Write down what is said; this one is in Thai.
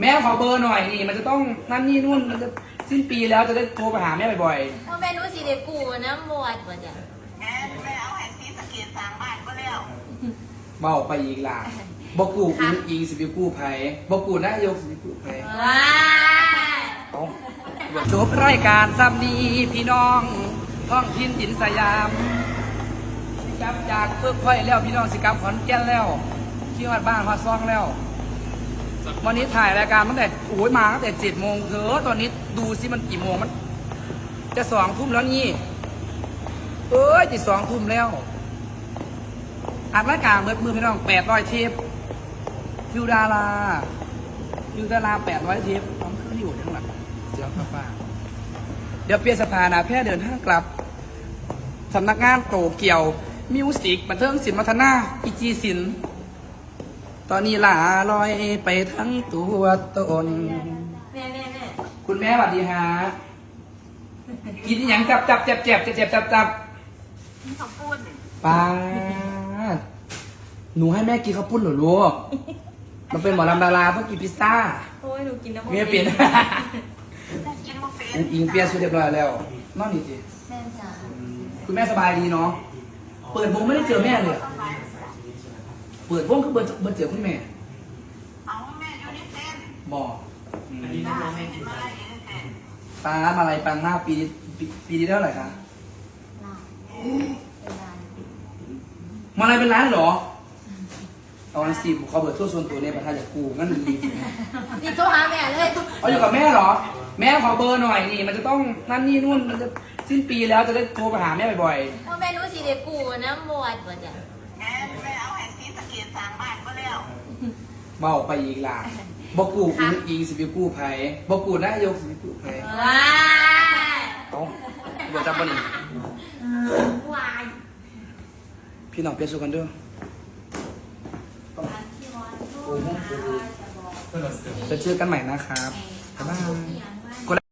แม่ขอเบอร์หน่อยนี่ มันจะต้องนั่นนี่นู่นมันจะสิ้นปีแล้วจะได้โทรไปหาแม่บ่อยพ่อแม่หนูสิได้กูน้ำบวชบ่จ้ะแม่แม่เอาให้ซีสะเกียสร้างบ้านก็แล้วๆเบาไปอีกล่ะบกูอิงอิงสิบิกู้ไผ่บกูนายกสิบิกู้ไผ่ว้าเอาจบรายการซ้ำนี้พี่น้องท้องถิ่นหินสยามสิกลับจากเพิ่มค่อยแล้วพี่น้องสิกลับขอนแก่นแล้วที่วัดบ้านมาซ่องแล้ว วันนี้ถ่ายรายการตั้งแต่โอ้ยมาตั้งแต่เจ็ดโมงเธอตอนนี้ดูสิมันกี่โมงมัน จะสองทุ่มแล้วนี่เอ้ยจะสองทุ่มแล้วอัดรายการเบิดมือพี่น้องแปดร้อยเทปฟิวดาราฟิวดาราแปดร้อยเทปพร้อมเครื่องอยู่ข้างหลังเสียงฟ้าฟาเดี๋ยวเปลี่ยนสภานาแพทย์เดินทางกลับสำนักงานโตเกียวมิวสิกบันเทิงศิลป์วัฒนาอีจีศิลป์ ตอนนี้ลาลอยไปทั้งตัวตน แม่แม่แม่คุณแม่สวัสดีฮะกินอหย่างจับจับเจ็บเจ็บเจ็บเจ็บจับจับขอบคุณป้าดหนูให้แม่กินข้าวปุ้นเหรอลูกมันเป็นหมอลำดาราต้องกินพิซซ่าโอ้ยหนูกินน้ำเมียเปลี่ยนกินมาเป็นอิงอิงเปลี่ยนชุดเรียบร้อยแล้วนอนนี่สิแม่จ๋าคุณแม่สบายดีเนาะเปิดวงไม่ได้เจอแม่เลยอะ เปิดวงคือเปิดเปิดเจอคุณแม่เอาแม่อยู่นี่เต้นบอกอืมบ้านเห็นมาอะไรอยู่นี่เต้นตามาอะไรปังหน้าปีปีปีนี้เท่าไหร่คะลาเป็นลานมาอะไรเป็นร้านเหรอเอาอันสิขอเบิดทั่วส่วนตัวเนี่ยประธานจากกูงั้นดีนี่โทรหาแม่เลยเอาอยู่กับแม่เหรอ แม่ขอเบอร์หน่อยนี่ มันจะต้องนั่นนี่นู่นมันจะสิ้นปีแล้วจะได้โทรไปหาแม่บ่อยพ่อแม่หนูสิได้กูน้ำบวชบ่จ้ะ แม่แม่เอาให้ซีสะเกียสร้างบ้านก็แล้วๆเบาไปอีกล่ะบกูอิงอิงสิบิกู้ไผ่บกูนายกสิบิกู้ไผ่ว้าเอาเดี๋ยวจับบ่นี่วายพี่น้องเปลี่ยนสูกันเด้ออันที่วันโทรหาจะบอกจะเจอกันใหม่นะครับบ๊ายบายอย่างว่า